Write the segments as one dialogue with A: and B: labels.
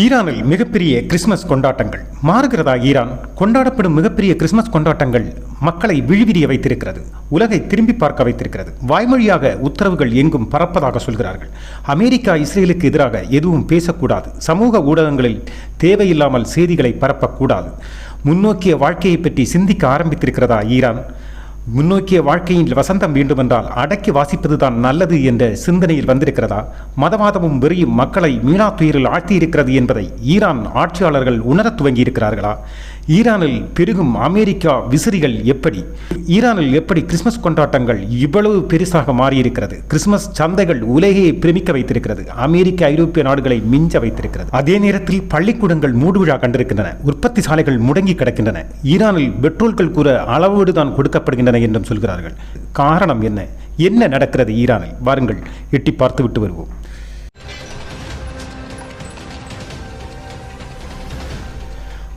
A: ஈரானில் மிகப்பெரிய கிறிஸ்மஸ் கொண்டாட்டங்கள். மாறுகிறதா ஈரான்? கொண்டாடப்படும் மிகப்பெரிய கிறிஸ்மஸ் கொண்டாட்டங்கள் மக்களை விழிவிரிய வைத்திருக்கிறது. உலகை திரும்பி பார்க்க வைத்திருக்கிறது. வாய்மொழியாக உத்தரவுகள் எங்கும் பறப்பதாக சொல்கிறார்கள். அமெரிக்கா இஸ்ரேலுக்கு எதிராக எதுவும் பேசக்கூடாது. சமூக ஊடகங்களில் தேவையில்லாமல் செய்திகளை பரப்பக்கூடாது. முன்னோக்கிய வாழ்க்கையை பற்றி சிந்திக்க ஆரம்பித்திருக்கிறதா ஈரான்? முன்னோக்கிய வாழ்க்கையில் வசந்தம் வேண்டுமென்றால் அடக்கி வாசிப்பதுதான் நல்லது என்ற சிந்தனையில் வந்திருக்கிறதா? மதவாதமும் வெறியும் மக்களை மீளா துயரில் ஆழ்த்தியிருக்கிறது என்பதை ஈரான் ஆட்சியாளர்கள் உணரத் துவங்கி இருக்கிறார்களா ஈரானில் பெருகும் அமெரிக்கா விசிறிகள் எப்படி? ஈரானில் எப்படி கிறிஸ்மஸ் கொண்டாட்டங்கள் இவ்வளவு பெருசாக மாறியிருக்கிறது? கிறிஸ்மஸ் சந்தைகள் உலகையை பிரமிக்க வைத்திருக்கிறது. அமெரிக்க ஐரோப்பிய நாடுகளை மிஞ்ச வைத்திருக்கிறது. அதே நேரத்தில் பள்ளிக்கூடங்கள் மூடுவிழா கண்டிருக்கின்றன. உற்பத்தி சாலைகள் முடங்கி கிடக்கின்றன. ஈரானில் பெட்ரோல்கள் கூட அளவோடு தான் கொடுக்கப்படுகின்றன என்றும் சொல்கிறார்கள். காரணம் என்ன? என்ன நடக்கிறது ஈரானில்? வாருங்கள் எட்டி பார்த்து விட்டு வருவோம்.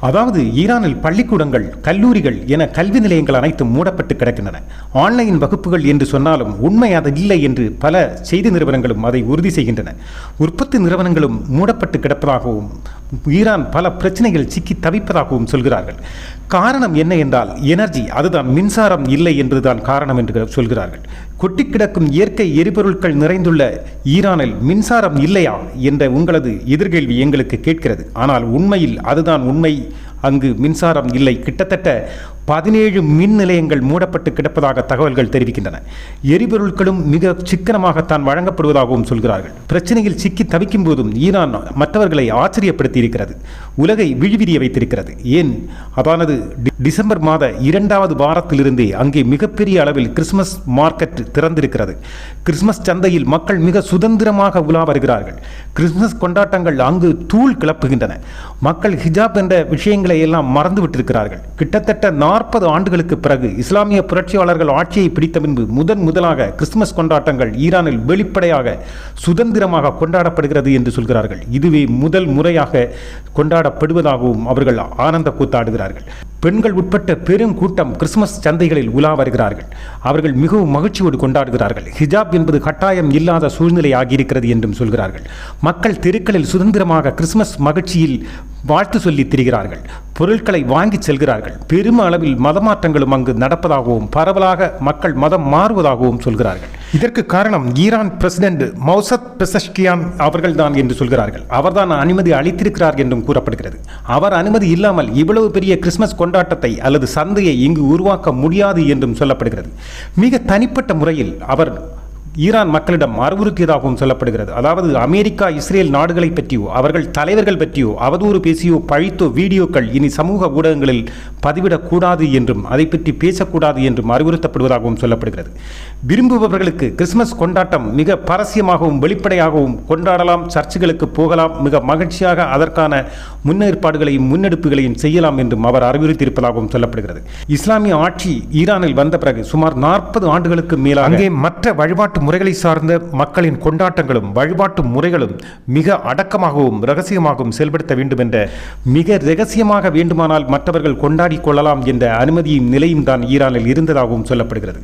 A: அதாவது ஈரானில் பள்ளிக்கூடங்கள் கல்லூரிகள் என கல்வி நிலையங்கள் அனைத்தும் மூடப்பட்டு கிடக்கின்றன. ஆன்லைன் வகுப்புகள் என்று சொன்னாலும் உண்மை அது இல்லை என்று பல செய்தி நிறுவனங்களும் அதை உறுதி செய்கின்றன. உற்பத்தி நிறுவனங்களும் மூடப்பட்டு கிடப்பதாகவும் ஈரான் பல பிரச்சனைகள் சிக்கி தவிப்பதாகவும் சொல்கிறார்கள். காரணம் என்ன என்றால் எனர்ஜி அதுதான் மின்சாரம் இல்லை என்றுதான் காரணம் என்று சொல்கிறார்கள். கொட்டி கிடக்கும் இயற்கை எரிபொருட்கள் நிறைந்துள்ள ஈரானில் மின்சாரம் இல்லையா என்ற உங்களது எதிர்கேள்வி எங்களுக்கு கேட்கிறது. ஆனால் உண்மையில் அதுதான் உண்மை அங்கு மின்சாரம் இல்லை. கிட்டத்தட்ட பதினேழு மின் நிலையங்கள் மூடப்பட்டு கிடப்பதாக தகவல்கள் தெரிவிக்கின்றன. எரிபொருட்களும் மிக சிக்கனமாகத்தான் வழங்கப்படுவதாகவும் சொல்கிறார்கள். பிரச்சனையில் சிக்கி தவிக்கும் போதும் ஈரான் மற்றவர்களை ஆச்சரியப்படுத்தி இருக்கிறது உலகை விழிவிரிய வைத்திருக்கிறது. ஏன்? அதானது டிசம்பர் மாத இரண்டாவது வாரத்திலிருந்தே அங்கே மிகப்பெரிய அளவில் கிறிஸ்மஸ் மார்க்கெட் திறந்திருக்கிறது. கிறிஸ்மஸ் சந்தையில் மக்கள் மிக சுதந்திரமாக உலா வருகிறார்கள். கிறிஸ்மஸ் கொண்டாட்டங்கள் அங்கு தூள் கிளப்புகின்றன. மக்கள் ஹிஜாப் என்ற விஷயங்களை எல்லாம் மறந்து விட்டிருக்கிறார்கள் கிட்டத்தட்ட நாற்பது ஆண்டுகளுக்கு பிறகு இஸ்லாமிய புரட்சியாளர்கள் ஆட்சியை பிடித்த பின்பு முதன் முதலாக கிறிஸ்துமஸ் கொண்டாட்டங்கள் ஈரானில் வெளிப்படையாக சுதந்திரமாக கொண்டாடப்படுகிறது என்று சொல்கிறார்கள். இதுவே முதல் முறையாக கொண்டாடப்படுவதாகவும் அவர்கள் ஆனந்த கூத்தாடுகிறார்கள். பெண்கள் உட்பட்ட பெரும் கூட்டம் கிறிஸ்துமஸ் சந்தைகளில் உலா வருகிறார்கள். அவர்கள் மிகவும் மகிழ்ச்சியோடு கொண்டாடுகிறார்கள். ஹிஜாப் என்பது கட்டாயம் இல்லாத சூழ்நிலை ஆகியிருக்கிறது என்றும் சொல்கிறார்கள். மக்கள் தெருக்களில் சுதந்திரமாக கிறிஸ்துமஸ் மகிழ்ச்சியில் வாழ்த்து சொல்லி திரிகிறார்கள். பொருட்களை வாங்கிச் செல்கிறார்கள். பெரும் அளவில் மதமாற்றங்களும் அங்கு நடப்பதாகவும் பரவலாக மக்கள் மதம் மாறுவதாகவும் சொல்கிறார்கள். இதற்கு காரணம் ஈரான் பிரசிடென்ட் மௌசத் பெசஷ்கியான் அவர்கள்தான் என்று சொல்கிறார்கள். அவர்தான் அனுமதி அளித்திருக்கிறார் என்றும் கூறப்படுகிறது. அவர் அனுமதி இல்லாமல் இவ்வளவு பெரிய கிறிஸ்மஸ் கொண்டாட்டத்தை அல்லது சந்தையை இங்கு உருவாக்க முடியாது என்றும் சொல்லப்படுகிறது. மிக தனிப்பட்ட முறையில் அவர் ஈரான் மக்களிடம் அறிவுறுத்தியதாகவும் சொல்லப்படுகிறது. அதாவது அமெரிக்கா இஸ்ரேல் நாடுகளை பற்றியோ அவர்கள் தலைவர்கள் பற்றியோ அவதூறு பேசியோ பழித்தோ வீடியோக்கள் இனி சமூக ஊடகங்களில் பதிவிடக்கூடாது என்றும் அதை பற்றி பேசக்கூடாது என்றும் அறிவுறுத்தப்படுவதாகவும் சொல்லப்படுகிறது. விரும்புபவர்களுக்கு கிறிஸ்துமஸ் கொண்டாட்டம் மிக பரசியமாகவும் வெளிப்படையாகவும் கொண்டாடலாம் சர்ச்சுகளுக்கு போகலாம் மிக மகிழ்ச்சியாக அதற்கான முன்னேற்பாடுகளையும் முன்னெடுப்புகளையும் செய்யலாம் என்றும் அவர் அறிவுறுத்தியிருப்பதாகவும் சொல்லப்படுகிறது. இஸ்லாமிய ஆட்சி ஈரானில் வந்த பிறகு சுமார் நாற்பது ஆண்டுகளுக்கு மேலாக மற்ற வழிபாட்டு முறைகளை சார்ந்த மக்களின் கொண்டாட்டங்களும் வழிபாட்டு முறைகளும் மிக அடக்கமாகவும் ரகசியமாகவும் செயல்படுத்த வேண்டும் என்ற மிக ரகசியமாக வேண்டுமானால் மற்றவர்கள் கொண்டாடி கொள்ளலாம் என்ற அனுமதியும் நிலையும் தான் ஈரானில் இருந்ததாகவும் சொல்லப்படுகிறது.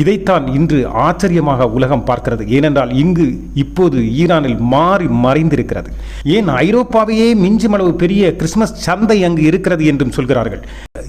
A: இதைத்தான் இன்று ஆச்சரியமாக உலகம் பார்க்கிறது. ஏனென்றால் இங்கு இப்போது ஈரானில் மாறி மறைந்திருக்கிறது. ஏன் ஐரோப்பாவையே மிஞ்சும் அளவு பெரிய கிறிஸ்மஸ் சந்தை அங்கு இருக்கிறது என்றும் சொல்கிறார்கள்.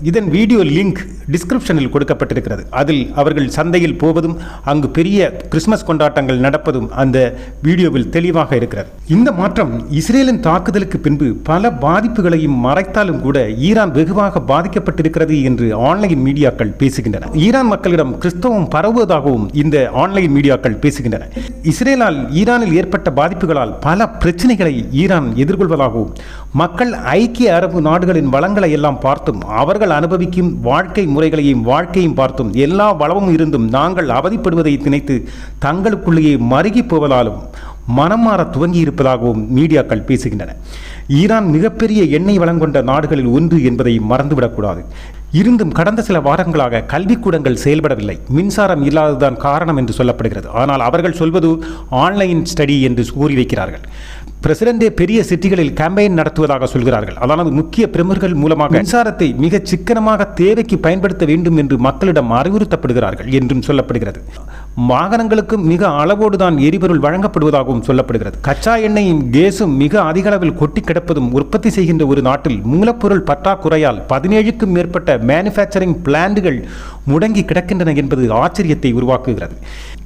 A: இதன் வீடியோ லிங்க் டிஸ்கிரிப்ஷனில் கொடுக்கப்பட்டிருக்கிறது. அதில் அவர்கள் சந்தையில் போவதும் அங்கு பெரிய கிறிஸ்மஸ் கொண்டாட்டங்கள் நடப்பதும் அந்த வீடியோவில் தெளிவாக இருக்கிறது. இந்த மாற்றம் இஸ்ரேலின் தாக்குதலுக்கு பின்பு பல பாதிப்புகளையும் மறைத்தாலும் கூட ஈரான் வெகுவாக பாதிக்கப்பட்டிருக்கிறது என்று ஆன்லைன் மீடியாக்கள் பேசுகின்றன. ஈரான் மக்களிடம் கிறிஸ்தவம் பரவுவதாகவும் இந்த ஆன்லைன் மீடியாக்கள் பேசுகின்றன. இஸ்ரேலால் ஈரானில் ஏற்பட்ட பாதிப்புகளால் பல பிரச்சனைகளை ஈரான் எதிர்கொள்வதாகவும் மக்கள் ஐக்கிய அரபு நாடுகளின் வளங்களை எல்லாம் பார்த்தும் அவர்கள் அனுபவிக்கும் வாழ்க்கை முறைகளையும் வாழ்க்கையும் பார்த்தும் எல்லா வளமும் இருந்தும் நாங்கள் அவதிப்படுவதை திணைத்து தங்களுக்குள்ளேயே மருகி போவதாலும் மனம் மாற துவங்கி இருப்பதாகவும் மீடியாக்கள் பேசுகின்றன. ஈரான் மிகப்பெரிய எண்ணெய் வளம் கொண்ட நாடுகளில் ஒன்று என்பதை மறந்துவிடக்கூடாது. இருந்தும் கடந்த சில வாரங்களாக கல்விக்கூடங்கள் செயல்படவில்லை. மின்சாரம் இல்லாததுதான் காரணம் என்று சொல்லப்படுகிறது. ஆனால் அவர்கள் சொல்வது ஆன்லைன் ஸ்டடி என்று கூறி வைக்கிறார்கள். பிரசிடண்டே பெரிய சிட்டிகளில் கேம்பெயின் நடத்துவதாக சொல்கிறார்கள். அதாவது முக்கிய பிரமுகர்கள் மூலமாக மின்சாரத்தை மிக சிக்கனமாக தேவைக்கு பயன்படுத்த வேண்டும் என்று மக்களிடம் அறிவுறுத்தப்படுகிறார்கள் என்றும் சொல்லப்படுகிறது. வாகனங்களுக்கும் மிக அளவோடு தான் எரிபொருள் வழங்கப்படுவதாகவும் சொல்லப்படுகிறது. கச்சா எண்ணெயும் கேஸும் மிக அதிக அளவில் கொட்டி கிடப்பதும் உற்பத்தி செய்கின்ற ஒரு நாட்டில் மூலப்பொருள் பற்றாக்குறையால் பதினேழுக்கும் மேற்பட்ட மேனுஃபேக்சரிங் பிளான்ட்டுகள் முடங்கி கிடக்கின்றன என்பது ஆச்சரியத்தை உருவாக்குகிறது.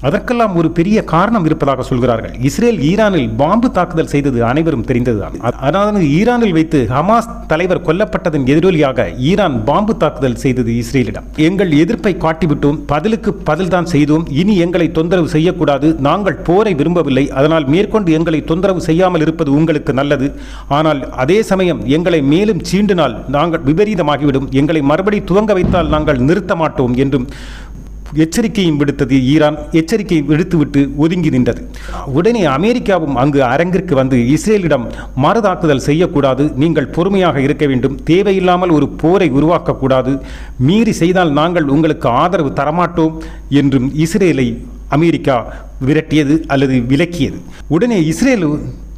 A: அதற்கெல்லாம் ஒரு பெரிய காரணம் இருப்பதாக சொல்கிறார்கள். இஸ்ரேல் ஈரானில் பாம்பு தாக்குதல் செய்தது அனைவரும் தெரிந்ததுதான். அதாவது ஈரானில் வைத்து ஹமாஸ் தலைவர் கொல்லப்பட்டதன் எதிரொலியாக ஈரான் பாம்பு தாக்குதல் செய்தது இஸ்ரேலிடம். எங்கள் எதிர்ப்பை காட்டிவிட்டோம். பதிலுக்கு பதில்தான் செய்தோம். இனி எங்களை தொந்தரவு செய்யக்கூடாது. நாங்கள் போரை விரும்பவில்லை. அதனால் மேற்கொண்டு எங்களை தொந்தரவு செய்யாமல் இருப்பது உங்களுக்கு நல்லது. ஆனால் அதே சமயம் எங்களை மேலும் சீண்டினால் நாங்கள் விபரீதமாகிவிடும். எங்களை மறுபடி துவங்க வைத்தால் நாங்கள் நிறுத்த மாட்டோம் என்றும் எச்சரிக்கையும் விடுத்தது ஈரான் எச்சரிக்கை விடுத்துவிட்டு ஒதுங்கி நின்றது. உடனே அமெரிக்காவும் அங்கு அரங்கிற்கு வந்து இஸ்ரேலிடம் மறுதாக்குதல் செய்யக்கூடாது நீங்கள் பொறுமையாக இருக்க வேண்டும் தேவையில்லாமல் ஒரு போரை உருவாக்கக்கூடாது மீறி செய்தால் நாங்கள் உங்களுக்கு ஆதரவு தரமாட்டோம் என்றும் இஸ்ரேலை அமெரிக்கா விரட்டியது அல்லது விலக்கியது. உடனே இஸ்ரேல்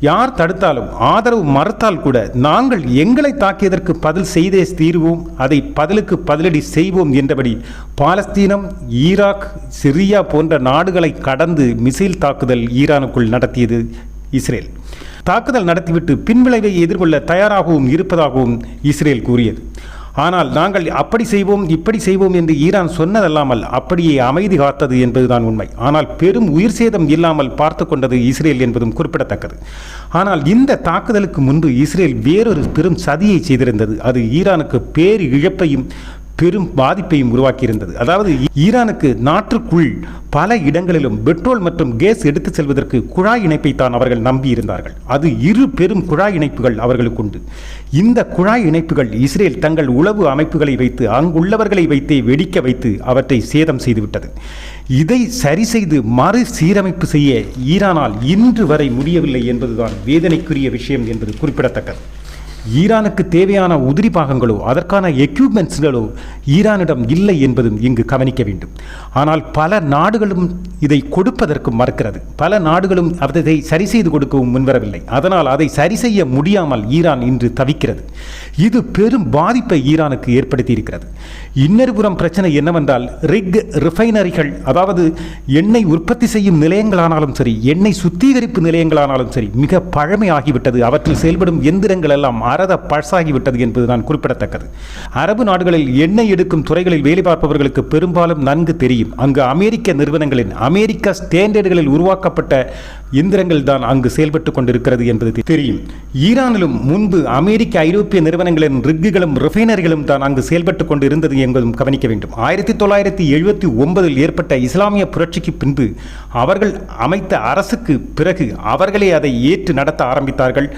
A: யார் தடுத்தாலும் ஆதரவு மறுத்தால் கூட நாங்கள் எங்களை தாக்கியதற்கு பதில் செய்தே தீர்வோம் அதை பதிலுக்கு பதிலடி செய்வோம் என்றபடி பாலஸ்தீனம் ஈராக் சிரியா போன்ற நாடுகளை கடந்து மிசைல் தாக்குதல் ஈரானுக்குள் நடத்தியது இஸ்ரேல். தாக்குதல் நடத்திவிட்டு பின்விளைவை எதிர்கொள்ள தயாராகவும் இருப்பதாகவும் இஸ்ரேல் கூறியது. ஆனால் நாங்கள் அப்படி செய்வோம் இப்படி செய்வோம் என்று ஈரான் சொன்னதல்லாமல் அப்படியே அமைதி காத்தது என்பதுதான் உண்மை. ஆனால் பெரும் உயிர் சேதம் இல்லாமல் பார்த்து கொண்டது இஸ்ரேல் என்பதும் குறிப்பிடத்தக்கது. ஆனால் இந்த தாக்குதலுக்கு முன்பு இஸ்ரேல் வேறொரு பெரும் சதியை செய்திருந்தது. அது ஈரானுக்கு பேர் இழப்பையும் பெரும் பாதிப்பையும் உருவாக்கியிருந்தது. அதாவது ஈரானுக்கு நாட்டுக்குள் பல இடங்களிலும் பெட்ரோல் மற்றும் கேஸ் எடுத்துச் செல்வதற்கு குழாய் இணைப்பை தான் அவர்கள் நம்பியிருந்தார்கள். அது இரு பெரும் குழாய் இணைப்புகள் அவர்களுக்கு உண்டு. இந்த குழாய் இணைப்புகள் இஸ்ரேல் தங்கள் உளவு அமைப்புகளை வைத்து அங்குள்ளவர்களை வைத்தே வெடிக்க வைத்து அவற்றை சேதம் செய்துவிட்டது. இதை சரி செய்து மறு சீரமைப்பு செய்ய ஈரானால் இன்று வரை முடியவில்லை என்பதுதான் வேதனைக்குரிய விஷயம் என்பது குறிப்பிடத்தக்கது. ஈரானுக்கு தேவையான உதிரி பாகங்களோ அதற்கான எக்யூப்மெண்ட்ஸ்களோ ஈரானிடம் இல்லை என்பதும் இங்கு கவனிக்க வேண்டும். ஆனால் பல நாடுகளும் இதை கொடுப்பதற்கு மறுக்கிறது. பல நாடுகளும் அதை சரி செய்து கொடுக்கவும் முன்வரவில்லை. அதனால் அதை சரி செய்ய முடியாமல் ஈரான் இன்று தவிக்கிறது. இது பெரும் பாதிப்பை ஈரானுக்கு ஏற்படுத்தி இருக்கிறது இன்னொரு புறம் பிரச்சனை என்னவென்றால் ரிக் ரிஃபைனரிகள் அதாவது எண்ணெய் உற்பத்தி செய்யும் நிலையங்களானாலும் சரி எண்ணெய் சுத்திகரிப்பு நிலையங்களானாலும் சரி மிக பழமையாகிவிட்டது. அவற்றில் செயல்படும் எந்திரங்கள் எல்லாம் அறத பழசாகிவிட்டது என்பதுதான் குறிப்பிடத்தக்கது. அரபு நாடுகளில் எண்ணெய் எடுக்கும் துறைகளில் வேலை பார்ப்பவர்களுக்கு பெரும்பாலும் நன்கு தெரியும். அங்கு அமெரிக்க நிறுவனங்களின் அமெரிக்க ஸ்டாண்டர்டுகளில் உருவாக்கப்பட்ட எந்திரங்கள் தான் அங்கு செயல்பட்டு கொண்டிருக்கிறது என்பது தெரியும். ஈரானிலும் முன்பு அமெரிக்க ஐரோப்பிய நிறுவனங்களின் ரிக்குகளும் ரிஃபைனரிகளும் தான் அங்கு செயல்பட்டு கொண்டு இருந்தது என்பதும் கவனிக்க வேண்டும். ஆயிரத்தி தொள்ளாயிரத்தி எழுபத்தி ஒன்பதில் ஏற்பட்ட இஸ்லாமிய புரட்சிக்கு பின்பு அவர்கள் அமைத்த அரசுக்கு பிறகு அவர்களே அதை ஏற்று நடத்த ஆரம்பித்தார்கள்.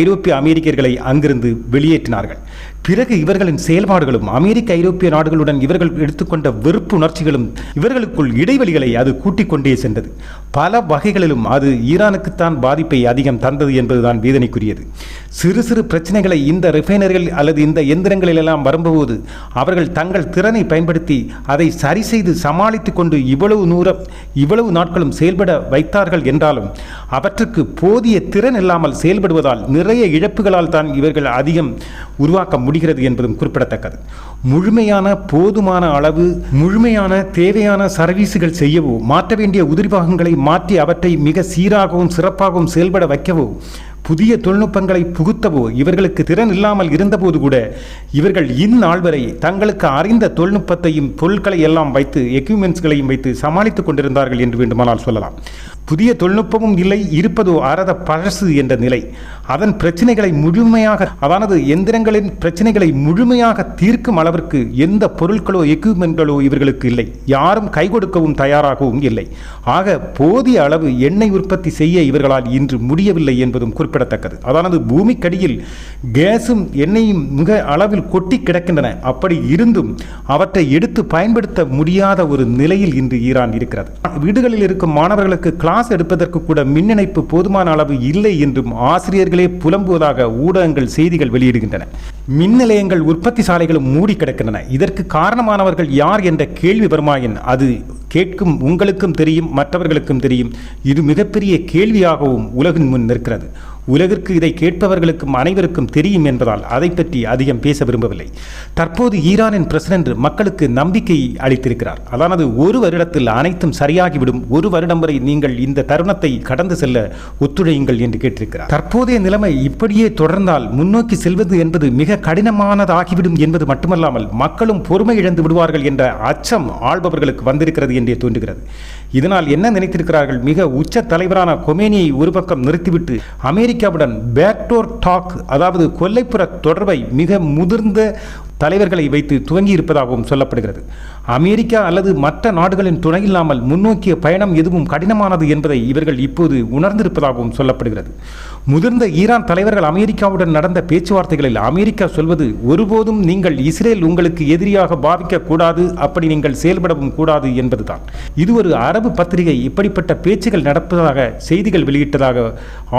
A: ஐரோப்பிய அமெரிக்கர்களை அங்கு அங்கிருந்து வெளியேற்றினார்கள். பிறகு இவர்களின் செயல்பாடுகளும் அமெரிக்க ஐரோப்பிய நாடுகளுடன் இவர்கள் எடுத்துக்கொண்ட வெறுப்பு உணர்ச்சிகளும் இவர்களுக்குள் இடைவெளிகளை அது கூட்டிக் கொண்டே சென்றது. பல வகைகளிலும் அது ஈரானுக்குத்தான் பாதிப்பை அதிகம் தந்தது என்பதுதான் வேதனைக்குரியது. சிறு சிறு பிரச்சனைகளை இந்த ரிஃபைனர்கள் அல்லது இந்த எந்திரங்களிலெல்லாம் வரும்போது அவர்கள் தங்கள் திறனை பயன்படுத்தி அதை சரி செய்து சமாளித்துக் கொண்டு இவ்வளவு நூறம் இவ்வளவு நாட்களும் செயல்பட வைத்தார்கள் என்றாலும் அவற்றுக்கு போதிய திறன் இல்லாமல் செயல்படுவதால் நிறைய இழப்புகளால் தான் இவர்கள் அதிகம் உருவாக்க முடியும் முடிகிறது என்பதும் குறிப்பிடத்தக்கது. முழுமையான போதுமான அளவு முழுமையான தேவையான சர்வீஸுகள் செய்யவோ மாற்ற வேண்டிய உதிரி பாகங்களை மாற்றி அவற்றை மிக சீராகவும் சிறப்பாகவும் செயல்பட வைக்கவோ புதிய தொழில்நுட்பங்களை புகுத்தவோ இவர்களுக்கு திறன் இல்லாமல் இருந்தபோது கூட இவர்கள் இந்நாள் வரை தங்களுக்கு அறிந்த தொழில்நுட்பத்தையும் பொருட்களை எல்லாம் வைத்து எக்யூப்மெண்ட்ஸ்களையும் வைத்து சமாளித்துக் கொண்டிருந்தார்கள் என்று வேண்டுமானால் சொல்லலாம். புதிய தொழில்நுட்பமும் இல்லை இருப்பதோ அறத பழசு என்ற நிலை. அதன் பிரச்சனைகளை முழுமையாக அதானது எந்திரங்களின் பிரச்சனைகளை முழுமையாக தீர்க்கும் அளவிற்கு எந்த பொருட்களோ எக்யூப்மெண்ட்களோ இவர்களுக்கு இல்லை. யாரும் கை கொடுக்கவும் தயாராகவும் இல்லை. ஆக போதிய அளவு எண்ணெய் உற்பத்தி செய்ய இவர்களால் இன்று முடியவில்லை என்பதும் குறிப்பிடத்தக்கது. அதானது பூமிக்கடியில் கேஸும் எண்ணெயும் மிக அளவில் கொட்டி கிடக்கின்றன. அப்படி இருந்தும் அவற்றை எடுத்து பயன்படுத்த முடியாத ஒரு நிலையில் இன்று ஈரான் இருக்கிறது. வீடுகளில் இருக்கும் மாணவர்களுக்கு கிளாஸ் எடுப்பதற்கு கூட மின் இணைப்பு போதுமான அளவு இல்லை என்றும் ஆசிரியர்களே புலம்புவதாக ஊடகங்கள் செய்திகள் வெளியிடுகின்றன. மின் நிலையங்கள் உற்பத்தி சாலைகளும் மூடி கிடக்கின்றன. இதற்கு காரணமானவர்கள் யார் என்ற கேள்வி வருமாயின் அது கேட்கும் உங்களுக்கும் தெரியும் மற்றவர்களுக்கும் தெரியும். இது மிகப்பெரிய கேள்வியாகவும் உலகின் முன் நிற்கிறது. உலகிற்கு இதை கேட்பவர்களுக்கும் அனைவருக்கும் தெரியும் என்பதால் அதை பற்றி அதிகம் பேச விரும்பவில்லை. தற்போது ஈரானின் பிரசிடென்ட் மக்களுக்கு நம்பிக்கை அளித்திருக்கிறார். அதானது ஒரு வருடத்தில் அனைத்தும் சரியாகிவிடும். ஒரு வருடம் வரை நீங்கள் இந்த தருணத்தை கடந்து செல்ல ஒத்துழையுங்கள் என்று கேட்டிருக்கிறார். தற்போதைய நிலைமை இப்படியே தொடர்ந்தால் முன்னோக்கி செல்வது என்பது மிக கடினமானதாகிவிடும் என்பது மட்டுமல்லாமல் மக்களும் பொறுமை இழந்து விடுவார்கள் என்ற அச்சம் ஆள்பவர்களுக்கு வந்திருக்கிறது என்றே தோன்றுகிறது. இதனால் என்ன நினைத்திருக்கிறார்கள்? மிக உச்ச தலைவரான கொமேனியை ஒரு பக்கம் நிறுத்திவிட்டு அமெரிக்காவுடன் பேக்டோர் டாக் அதாவது கொல்லைப்புற தொடர்பை மிக முதிர்ந்த தலைவர்களை வைத்து துவங்கி இருப்பதாகவும் சொல்லப்படுகிறது. அமெரிக்கா அல்லது மற்ற நாடுகளின் துணை இல்லாமல் முன்னோக்கிய பயணம் எதுவும் கடினமானது என்பதை இவர்கள் இப்போது உணர்ந்திருப்பதாகவும் சொல்லப்படுகிறது. முதிர்ந்த ஈரான் தலைவர்கள் அமெரிக்காவுடன் நடந்த பேச்சுவார்த்தைகளில் அமெரிக்கா சொல்வது ஒருபோதும் நீங்கள் இஸ்ரேல் உங்களுக்கு எதிரியாக பாவிக்க கூடாது அப்படி நீங்கள் செயல்படவும் கூடாது என்பதுதான். இது ஒரு அரபு பத்திரிகை இப்படிப்பட்ட பேச்சுகள் நடப்பதாக செய்திகள் வெளியிட்டதாக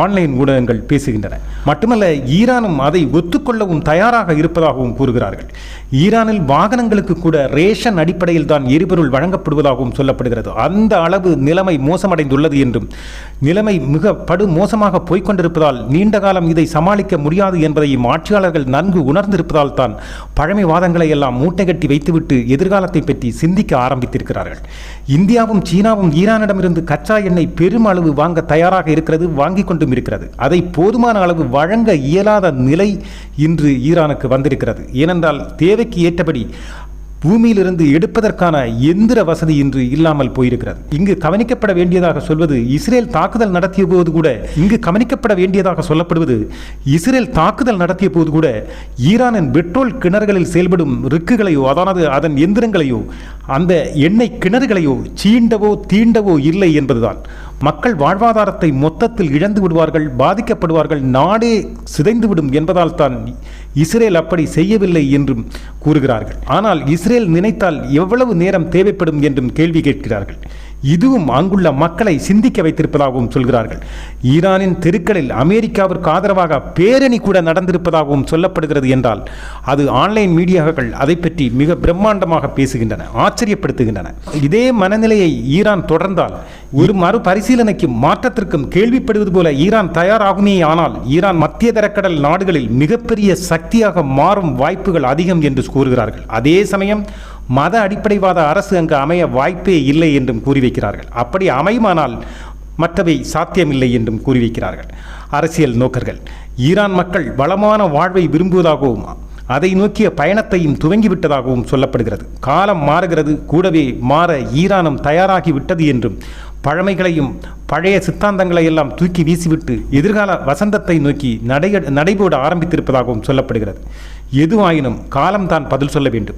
A: ஆன்லைன் ஊடகங்கள் பேசுகின்றன. மட்டுமல்ல ஈரானும் அதை ஒத்துக்கொள்ளவும் தயாராக இருப்பதாகவும் கூறுகிறார்கள். ஈரானில் வாகனங்களுக்கு கூட ரேஷன் அடிப்படையில் தான் எரிபொருள் வழங்கப்படுவதாகவும் சொல்லப்படுகிறது. அந்த அளவு நிலைமை மோசமடைந்துள்ளது என்றும் நிலைமை மிக படு மோசமாக போய்க்கொண்டிருப்பதால் நீண்ட காலம் இதை சமாளிக்க முடியாது என்பதையும் ஆட்சியாளர்கள் நன்கு உணர்ந்திருப்பதால் தான் பழமைவாதங்களை எல்லாம் மூட்டை கட்டி வைத்துவிட்டு எதிர்காலத்தை பற்றி சிந்திக்க ஆரம்பித்திருக்கிறார்கள். இந்தியாவும் சீனாவும் ஈரானிடமிருந்து கச்சா எண்ணெய் பெரும் அளவு வாங்க தயாராக இருக்கிறது வாங்கிக் கொண்டும் இருக்கிறது. அதை போதுமான அளவு வழங்க இயலாத நிலை இன்று ஈரானுக்கு வந்திருக்கிறது. ஏனென்றால் தேவைக்கு ஏற்றபடி பூமியிலிருந்து எடுப்பதற்கான எந்திர வசதி இன்று இல்லாமல் போயிருக்கிறது. இங்கு கவனிக்கப்பட வேண்டியதாக சொல்வது இஸ்ரேல் தாக்குதல் நடத்திய போது கூட இங்கு கவனிக்கப்பட வேண்டியதாக சொல்லப்படுவது இஸ்ரேல் தாக்குதல் நடத்திய போது கூட ஈரானின் பெட்ரோல் கிணறுகளில் செயல்படும் ரிக்குகளையோ அதானது அதன் எந்திரங்களையோ அந்த எண்ணெய் கிணறுகளையோ சீண்டவோ தீண்டவோ இல்லை என்பதுதான். மக்கள் வாழ்வாதாரத்தை மொத்தத்தில் இழந்து விடுவார்கள் பாதிக்கப்படுவார்கள் நாடே சிதைந்துவிடும் என்பதால் தான் இஸ்ரேல் அப்படி செய்யவில்லை என்றும் கூறுகிறார்கள். ஆனால் இஸ்ரேல் நினைத்தால் எவ்வளவு நேரம் தேவைப்படும் என்றும் கேள்வி கேட்கிறார்கள். இதுவும் அங்குள்ள மக்களை சிந்திக்க வைத்திருப்பதாகவும் சொல்கிறார்கள். ஈரானின் தெருக்களில் அமெரிக்காவிற்கு ஆதரவாக பேரணி கூட நடந்திருப்பதாகவும் சொல்லப்படுகிறது என்றால் அது ஆன்லைன் மீடியாக்கள் அதை பற்றி மிக பிரம்மாண்டமாக பேசுகின்றன ஆச்சரியப்படுத்துகின்றன. இதே மனநிலையை ஈரான் தொடர்ந்தால் ஒரு மறு பரிசீலனைக்கும் மாற்றத்திற்கும் கேள்விப்படுவது போல ஈரான் தயாராகுமே ஆனால் ஈரான் மத்திய தரக்கடல் நாடுகளில் மிகப்பெரிய சக்தியாக மாறும் வாய்ப்புகள் அதிகம் என்று கூறுகிறார்கள். அதே சமயம் மத அடிப்படைவாத அரசு அங்கு அமைய வாய்ப்பே இல்லை என்றும் கூறி வைக்கிறார்கள் அப்படி அமையுமானால் மற்றவை சாத்தியமில்லை என்றும் கூறி வைக்கிறார்கள் அரசியல் நோக்கர்கள் ஈரான் மக்கள் வளமான வாழ்வை விரும்புவதாகவும் அதை நோக்கிய பயணத்தையும் துவங்கிவிட்டதாகவும் சொல்லப்படுகிறது. காலம் மாறுகிறது கூடவே மாற ஈரானும் தயாராகி விட்டது என்றும் பழமைகளையும் பழைய சித்தாந்தங்களை எல்லாம் தூக்கி வீசிவிட்டு எதிர்கால வசந்தத்தை நோக்கி நடை நடைபோட ஆரம்பித்திருப்பதாகவும் சொல்லப்படுகிறது. எதுவாயினும் காலம்தான் பதில் சொல்ல வேண்டும்.